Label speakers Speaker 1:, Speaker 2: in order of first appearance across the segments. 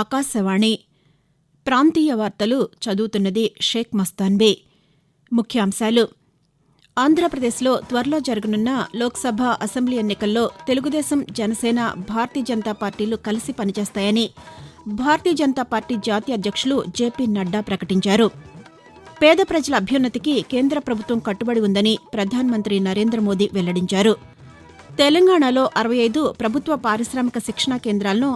Speaker 1: ఆకాశవాణి ప్రాంతీయ వార్తలు చదువుతున్నది షేక్ మస్తాన్బే ముఖ్యాంశాలు ఆంధ్రప్రదేశ్లో త్వరలో జరగనున్న లోక్సభ అసెంబ్లీ ఎన్నికల్లో తెలుగుదేశం జనసేన భారతీయ జనతా పార్టీలు కలిసి పనిచేస్తాయని భారతీయ జనతా పార్టీ జాతీయ అధ్యక్షులు జేపీ నడ్డా ప్రకటించారు పేద ప్రజల అభ్యున్నతికి కేంద్ర ప్రభుత్వం కట్టుబడి ఉందని ప్రధానమంత్రి నరేంద్ర మోదీ వెల్లడించారు తెలంగాణలో అరవై ఐదు ప్రభుత్వ పారిశ్రామిక శిక్షణా కేంద్రాలను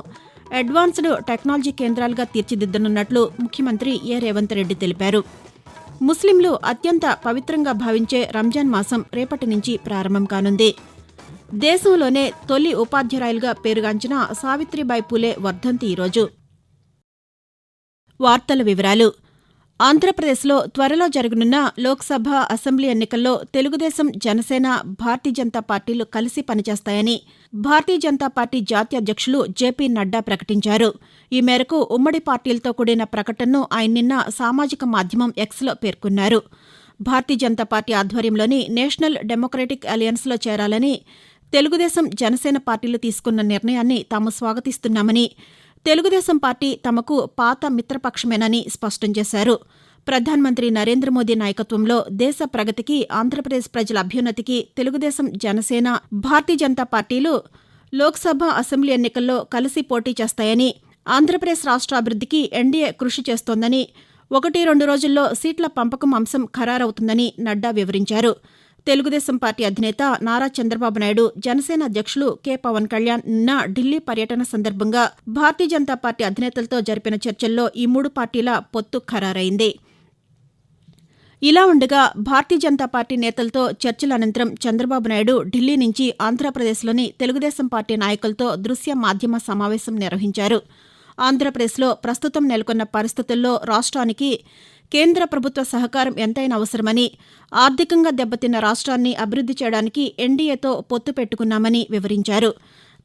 Speaker 1: అడ్వాన్స్డ్ టెక్నాలజీ కేంద్రాలుగా తీర్చిదిద్దనున్నట్లు ముఖ్యమంత్రి ఏ రేవంత్ రెడ్డి తెలిపారు ముస్లింలు అత్యంత పవిత్రంగా భావించే రంజాన్ మాసం రేపటి నుంచి ప్రారంభం కానుంది దేశంలోనే తొలి ఉపాధ్యాయులుగా పేరుగాంచిన సావిత్రిబాయి పూలే వర్ధంతి ఈరోజు వార్తల వివరాలు ఆంధ్రప్రదేశ్లో త్వరలో జరగనున్న లోక్సభ అసెంబ్లీ ఎన్నికల్లో తెలుగుదేశం జనసేన భారతీయ జనతా పార్టీలు కలిసి పనిచేస్తాయని భారతీయ జనతా పార్టీ జాతీయ అధ్యక్షులు జేపీ నడ్డా ప్రకటించారు ఈ మేరకు ఉమ్మడి పార్టీలతో కూడిన ప్రకటనను ఆయన నిన్న సామాజిక మాధ్యమం ఎక్స్లో పేర్కొన్నారు భారతీయ జనతా పార్టీ ఆధ్వర్యంలోని నేషనల్ డెమోక్రటిక్ అలయన్స్లో చేరాలని తెలుగుదేశం జనసేన పార్టీలు తీసుకున్న నిర్ణయాన్ని తాము స్వాగతిస్తున్నామని తెలుగుదేశం పార్టీ తమకు పాత మిత్రపక్షమేనని స్పష్టం చేశారు ప్రధానమంత్రి నరేంద్ర మోదీ నాయకత్వంలో దేశ ప్రగతికి ఆంధ్రప్రదేశ్ ప్రజల అభ్యున్నతికి తెలుగుదేశం జనసేన భారతీయ జనతా పార్టీలు లోక్సభ అసెంబ్లీ ఎన్నికల్లో కలిసి పోటీ చేస్తాయని ఆంధ్రప్రదేశ్ రాష్ట్ర ఎన్డీఏ కృషి చేస్తోందని ఒకటి రెండు రోజుల్లో సీట్ల పంపకం అంశం ఖరారవుతుందని నడ్డా వివరించారు తెలుగుదేశం పార్టీ అధినేత నారా చంద్రబాబు నాయుడు జనసేన అధ్యక్షులు కె పవన్ కళ్యాణ్ నిన్న ఢిల్లీ పర్యటన సందర్భంగా భారతీయ జనతా పార్టీ అధినేతలతో జరిపిన చర్చల్లో ఈ మూడు పార్టీల పొత్తు ఖరారైంది ఇలా ఉండగా భారతీయ జనతా పార్టీ నేతలతో చర్చల అనంతరం చంద్రబాబు నాయుడు ఢిల్లీ నుంచి ఆంధ్రప్రదేశ్లోని తెలుగుదేశం పార్టీ నాయకులతో దృశ్య మాధ్యమ సమావేశం నిర్వహించారు ఆంధ్రప్రదేశ్లో ప్రస్తుతం నెలకొన్న పరిస్థితుల్లో రాష్ట్రానికి కేంద్ర ప్రభుత్వ సహకారం ఎంతైనా అవసరమని ఆర్థికంగా దెబ్బతిన్న రాష్ట్రాన్ని అభివృద్ది చేయడానికి ఎన్డీఏతో పొత్తు పెట్టుకున్నామని వివరించారు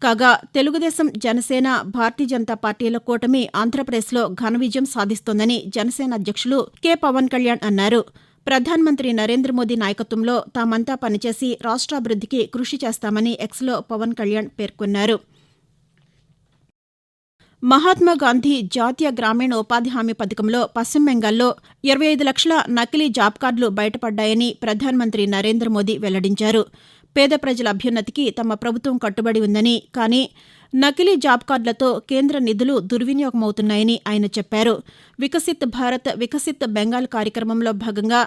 Speaker 1: కాగా తెలుగుదేశం జనసేన భారతీయ జనతా పార్టీల కూటమి ఆంధ్రప్రదేశ్లో ఘన విజయం సాధిస్తోందని జనసేన అధ్యక్షులు కె పవన్ కళ్యాణ్ అన్నారు ప్రధానమంత్రి నరేంద్ర మోదీ నాయకత్వంలో తామంతా పనిచేసి రాష్ట్రాభివృద్దికి కృషి చేస్తామని ఎక్స్లో పవన్ కళ్యాణ్ పేర్కొన్నారు మహాత్మాగాంధీ జాతీయ గ్రామీణ ఉపాధి హామీ పథకంలో పశ్చిమ బెంగాల్లో ఇరవై ఐదు లక్షల నకిలీ జాబ్ కార్డులు బయటపడ్డాయని ప్రధానమంత్రి నరేంద్ర మోదీ వెల్లడించారు పేద ప్రజల అభ్యున్నతికి తమ ప్రభుత్వం కట్టుబడి ఉందని కానీ నకిలీ జాబ్ కార్డులతో కేంద్ర నిధులు దుర్వినియోగమవుతున్నాయని ఆయన చెప్పారు వికసిత్ భారత్ వికసిత్ బెంగాల్ కార్యక్రమంలో భాగంగా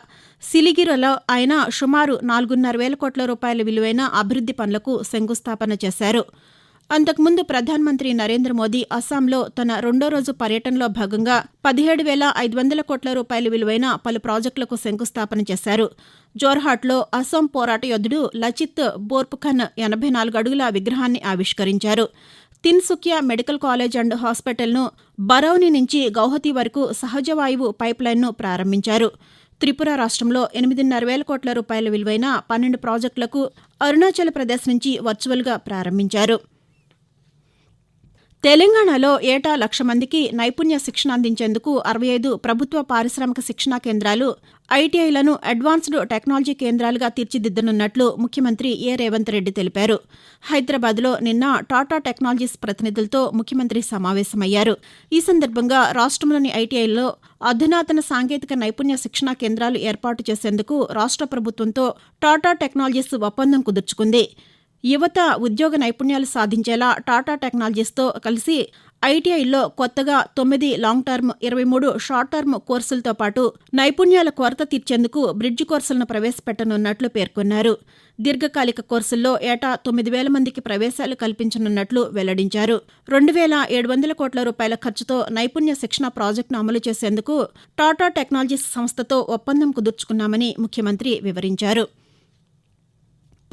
Speaker 1: సిలిగిరిలో ఆయన సుమారు నాలుగున్నర వేల కోట్ల రూపాయల విలువైన అభివృద్ది పనులకు శంకుస్థాపన చేశారు అంతకుముందు ప్రధానమంత్రి నరేంద్ర మోదీ అస్సాంలో తన రెండో రోజు పర్యటనలో భాగంగా పదిహేడు వేల ఐదు వందల కోట్ల రూపాయల విలువైన పలు ప్రాజెక్టులకు శంకుస్థాపన చేశారు జోర్హాట్లో అస్సాం పోరాట యోధుడు లచిత్ బోర్పుఖన్ ఎనభై నాలుగు అడుగుల విగ్రహాన్ని ఆవిష్కరించారు తిన్సుకియా మెడికల్ కాలేజ్ అండ్ హాస్పిటల్ను బరౌని నుంచి గౌహతి వరకు సహజ వాయువు పైప్లైన్ను ప్రారంభించారు త్రిపుర రాష్ట్రంలో ఎనిమిదిన్నర వేల కోట్ల రూపాయల విలువైన పన్నెండు ప్రాజెక్టులకు అరుణాచల్ ప్రదేశ్ నుంచి వర్చువల్గా ప్రారంభించారు తెలంగాణలో ఏటా లక్ష మందికి నైపుణ్య శిక్షణ అందించేందుకు అరవై ఐదు ప్రభుత్వ పారిశ్రామిక శిక్షణా కేంద్రాలు ఐటీఐలను అడ్వాన్స్డ్ టెక్నాలజీ కేంద్రాలుగా తీర్చిదిద్దనున్నట్లు ముఖ్యమంత్రి ఏ రేవంత్ రెడ్డి తెలిపారు హైదరాబాద్లో నిన్న టాటా టెక్నాలజీస్ ప్రతినిధులతో ముఖ్యమంత్రి సమావేశమయ్యారు ఈ సందర్భంగా రాష్ట్రంలోని ఐటీఐల్లో అధునాతన సాంకేతిక నైపుణ్య శిక్షణా కేంద్రాలు ఏర్పాటు చేసేందుకు రాష్ట్ర ప్రభుత్వంతో టాటా టెక్నాలజీస్ ఒప్పందం కుదుర్చుకుంది యువత ఉద్యోగ నైపుణ్యాలు సాధించేలా టాటా టెక్నాలజీస్తో కలిసి ఐటీఐల్లో కొత్తగా తొమ్మిది లాంగ్ టర్మ్ ఇరవై మూడు షార్ట్ టర్మ్ కోర్సులతో పాటు నైపుణ్యాల కొరత తీర్చేందుకు బ్రిడ్జ్ కోర్సులను ప్రవేశపెట్టనున్నట్లు పేర్కొన్నారు దీర్ఘకాలిక కోర్సుల్లో ఏటా తొమ్మిది వేల మందికి ప్రవేశాలు కల్పించనున్నట్లు వెల్లడించారు రెండు వేల ఏడు వందల కోట్ల రూపాయల ఖర్చుతో నైపుణ్య శిక్షణ ప్రాజెక్టును అమలు చేసేందుకు టాటా టెక్నాలజీస్ సంస్థతో ఒప్పందం కుదుర్చుకున్నామని ముఖ్యమంత్రి వివరించారు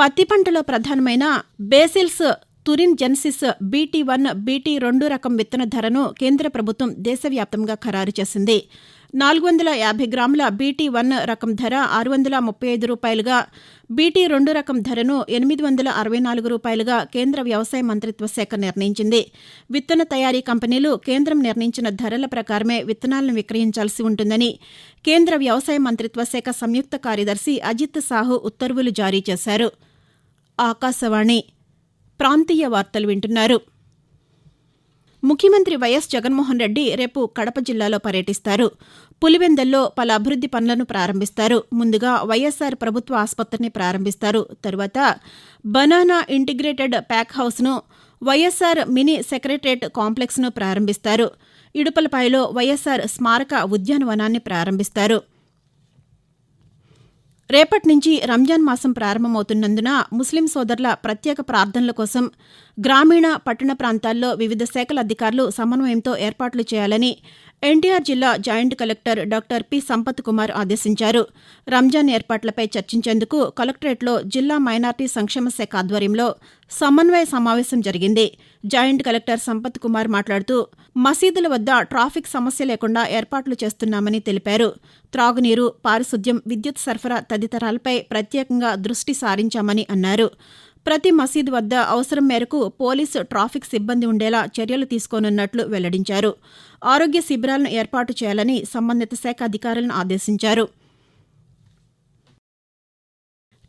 Speaker 1: పత్తి పంటలో ప్రధానమైన bacillus thuringiensis BT one BT రెండు రకం విత్తన ధరను కేంద్ర ప్రభుత్వం దేశవ్యాప్తంగా ఖరారు చేసింది నాలుగు వందల యాభై గ్రాముల బీటీ వన్ రకం ధర ఆరు వందల ముప్పై ఐదు రూపాయలుగా బీటీ రెండు రకం ధరను ఎనిమిది వందల అరవై నాలుగు రూపాయలుగా కేంద్ర వ్యవసాయ మంత్రిత్వ శాఖ నిర్ణయించింది విత్తన తయారీ కంపెనీలు కేంద్రం నిర్ణయించిన ధరల ప్రకారమే విత్తనాలను విక్రయించాల్సి ఉంటుందని కేంద్ర వ్యవసాయ మంత్రిత్వ శాఖ సంయుక్త కార్యదర్శి అజిత్ సాహు ఉత్తర్వులు జారీ చేశారు ఆకాశవాణి ప్రాంతీయ వార్తలు వింటున్నారు ముఖ్యమంత్రి వైఎస్ జగన్మోహన్ రెడ్డి రేపు కడప జిల్లాలో పర్యటిస్తారు పులివెందల్లో పలు అభివృద్ది పనులను ప్రారంభిస్తారు ముందుగా వైఎస్సార్ ప్రభుత్వ ఆసుపత్రిని ప్రారంభిస్తారు తరువాత బనానా ఇంటిగ్రేటెడ్ ప్యాక్ హౌస్ను వైఎస్సార్ మినీ సెక్రటరేట్ కాంప్లెక్స్ను ప్రారంభిస్తారు ఇడుపలపాయలో వైఎస్సార్ స్మారక ఉద్యానవనాన్ని ప్రారంభిస్తారు రేపటి నుంచి రంజాన్ మాసం ప్రారంభమవుతున్నందున ముస్లిం సోదరుల ప్రత్యేక ప్రార్థనల కోసం గ్రామీణ పట్టణ ప్రాంతాల్లో వివిధ శాఖల అధికారులు సమన్వయంతో ఏర్పాట్లు చేయాలని ఎన్టీఆర్ జిల్లా joint collector doctor P Sampath Kumar ఆదేశించారు రంజాన్ ఏర్పాట్లపై చర్చించేందుకు కలెక్టరేట్లో జిల్లా మైనార్టీ సంక్షేమ శాఖ ఆధ్వర్యంలో సమన్వయ సమావేశం జరిగింది జాయింట్ కలెక్టర్ సంపత్ కుమార్ మాట్లాడుతూ మసీదుల వద్ద ట్రాఫిక్ సమస్య లేకుండా ఏర్పాట్లు చేస్తున్నామని తెలిపారు త్రాగునీరు పారిశుద్ధ్యం విద్యుత్ సరఫరా తదితరాలపై ప్రత్యేకంగా దృష్టి సారించామని అన్నారు ప్రతి మసీదు వద్ద అవసరం మేరకు పోలీసు ట్రాఫిక్ సిబ్బంది ఉండేలా చర్యలు తీసుకోనున్నట్లు వెల్లడించారు ఆరోగ్య శిబిరాలను ఏర్పాటు చేయాలని సంబంధిత శాఖ అధికారులను ఆదేశించారు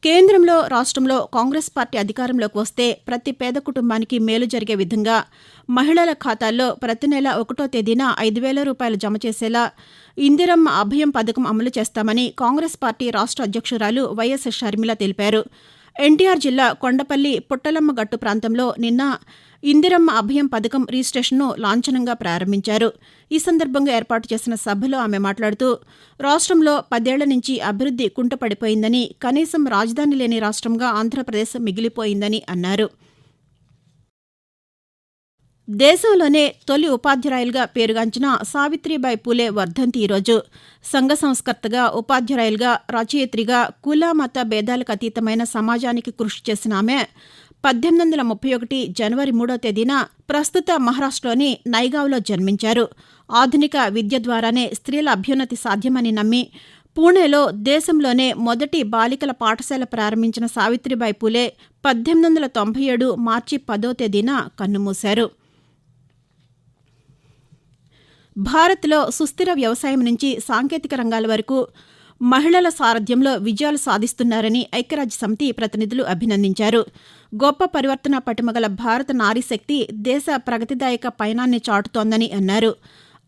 Speaker 1: కేంద్రంలో రాష్ట్రంలో కాంగ్రెస్ పార్టీ అధికారంలోకి వస్తే ప్రతి పేద కుటుంబానికి మేలు జరిగే విధంగా మహిళల ఖాతాల్లో ప్రతి నెల ఒకటో తేదీన ఐదు వేల రూపాయలు జమ చేసేలా ఇందిరమ్మ అభయం పథకం అమలు చేస్తామని కాంగ్రెస్ పార్టీ రాష్ట్ర అధ్యక్షురాలు వైఎస్ షర్మిల తెలిపారు ఎన్టీఆర్ జిల్లా కొండపల్లి పుట్టలమ్మ గట్టు ప్రాంతంలో నిన్న ఇందిరమ్మ అభయం పథకం రిజిస్టేషన్ను లాంఛనంగా ప్రారంభించారు ఈ సందర్భంగా ఏర్పాటు చేసిన సభలో ఆమె మాట్లాడుతూ రాష్ట్రంలో పదేళ్ల నుంచి అభివృద్ది కుంటపడిపోయిందని కనీసం రాజధాని లేని రాష్ట్రంగా ఆంధ్రప్రదేశ్ మిగిలిపోయిందని అన్నారు దేశంలోనే తొలి ఉపాధ్యాయులుగా పేరుగాంచిన సావిత్రిబాయి పూలే వర్ధంతి ఈరోజు సంఘ సంస్కర్తగా ఉపాధ్యాయులుగా రచయిత్రిగా కుల మత భేదాలకు అతీతమైన సమాజానికి కృషి చేసిన ఆమె పద్దెనిమిది వందల ముప్పై ఒకటి జనవరి మూడో తేదీన ప్రస్తుత మహారాష్ట్రలోని నైగావ్లో జన్మించారు ఆధునిక విద్య ద్వారానే స్త్రీల అభ్యున్నతి సాధ్యమని నమ్మి పూణేలో దేశంలోనే మొదటి బాలికల పాఠశాల ప్రారంభించిన సావిత్రిబాయి పూలే పద్దెనిమిది వందల తొంభై ఏడు మార్చి పదో తేదీన కన్నుమూశారు భారత్లో సుస్థిర వ్యవసాయం నుంచి సాంకేతిక రంగాల వరకు మహిళల సారథ్యంలో విజయాలు సాధిస్తున్నారని ఐక్యరాజ్య సమితి ప్రతినిధులు అభినందించారు గొప్ప పరివర్తన పటిమగల భారత నారీశక్తి దేశ ప్రగతిదాయక పయనాన్ని చాటుతోందని అన్నారు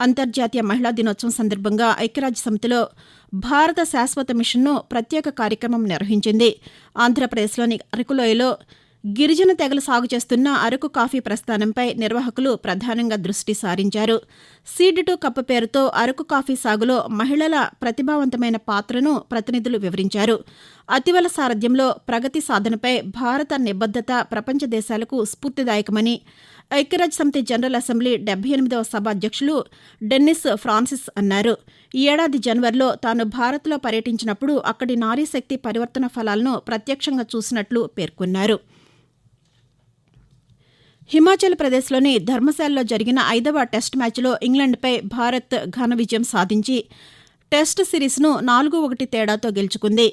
Speaker 1: అంతర్జాతీయ మహిళా దినోత్సవం సందర్భంగా ఐక్యరాజ్య సమితిలో భారత శాశ్వత మిషన్ను ప్రత్యేక కార్యక్రమం నిర్వహించింది ఆంధ్రప్రదేశ్లోని అరకులోయలో గిరిజన తెగలు సాగు చేస్తున్న అరకు కాఫీ ప్రస్థానంపై నిర్వాహకులు ప్రధానంగా దృష్టి సారించారు సీడ్ టు కప్ప పేరుతో అరకు కాఫీ సాగులో మహిళల ప్రతిభావంతమైన పాత్రను ప్రతినిధులు వివరించారు అతివల సారథ్యంలో ప్రగతి సాధనపై భారత నిబద్దత ప్రపంచ దేశాలకు స్ఫూర్తిదాయకమని ఐక్యరాజ్య సమితి జనరల్ అసెంబ్లీ డెబ్బై ఎనిమిదవ సభ అధ్యక్షులు డెన్నిస్ ఫ్రాన్సిస్ అన్నారు ఈ ఏడాది జనవరిలో తాను భారత్లో పర్యటించినప్పుడు అక్కడి నారీశక్తి పరివర్తన ఫలాలను ప్రత్యక్షంగా చూసినట్లు పేర్కొన్నారు హిమాచల్ ప్రదేశ్లోని ధర్మశాలలో జరిగిన ఐదవ టెస్ట్ మ్యాచ్లో ఇంగ్లాండ్పై భారత్ ఘన విజయం సాధించి టెస్ట్ సిరీస్ను నాలుగు ఒకటి తేడాతో గెలుచుకుంది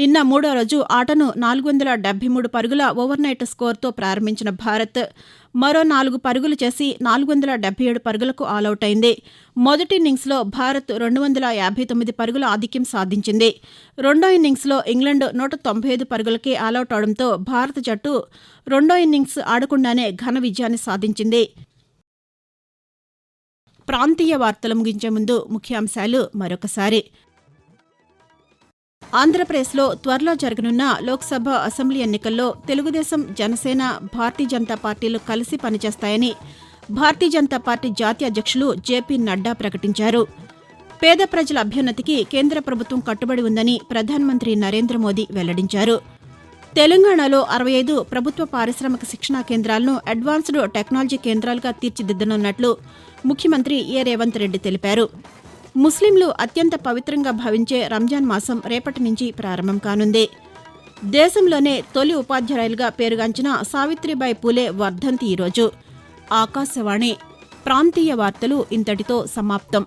Speaker 1: నిన్న మూడో రోజు ఆటను నాలుగు వందల డెబ్బై మూడు పరుగుల ఓవర్నైట్ స్కోర్తో ప్రారంభించిన భారత్ మరో నాలుగు పరుగులు చేసి నాలుగు వందల డెబ్బై ఏడు పరుగులకు ఆలౌట్ అయింది మొదటి ఇన్నింగ్స్లో భారత్ రెండు వందల యాభై తొమ్మిది పరుగుల ఆధిక్యం సాధించింది రెండో ఇన్నింగ్స్లో ఇంగ్లాండ్ నూట తొంభై ఐదు పరుగులకే ఆలౌట్ అవడంతో భారత జట్టు రెండో ఇన్నింగ్స్ ఆడకుండానే ఘన విజయాన్ని సాధించింది ప్రాంతీయ వార్తలు ముగించే ముందు ముఖ్యాంశాలు మరొకసారి ఆంధ్రప్రదేశ్లో త్వరలో జరగనున్న లోక్సభ అసెంబ్లీ ఎన్నికల్లో తెలుగుదేశం జనసేన భారతీయ జనతా పార్టీలు కలిసి పనిచేస్తాయని భారతీయ జనతా పార్టీ జాతీయ అధ్యక్షులు జేపీ నడ్డా ప్రకటించారు పేద ప్రజల అభ్యున్నతికి కేంద్ర ప్రభుత్వం కట్టుబడి ఉందని ప్రధానమంత్రి నరేంద్ర మోదీ వెల్లడించారు తెలంగాణలో అరవై ఐదు ప్రభుత్వ పారిశ్రామిక శిక్షణా కేంద్రాలను అడ్వాన్స్డ్ టెక్నాలజీ కేంద్రాలుగా తీర్చిదిద్దనున్నట్లు ముఖ్యమంత్రి ఏ రేవంత్ రెడ్డి తెలిపారు ముస్లింలు అత్యంత పవిత్రంగా భావించే రంజాన్ మాసం రేపటి నుంచి ప్రారంభం కానుంది దేశంలోనే తొలి ఉపాధ్యాయులుగా పేరుగాంచిన సావిత్రిబాయి పూలే వర్ధంతి ఈరోజు ఆకాశవాణి ప్రాంతీయ వార్తలు ఇంతటితో సమాప్తం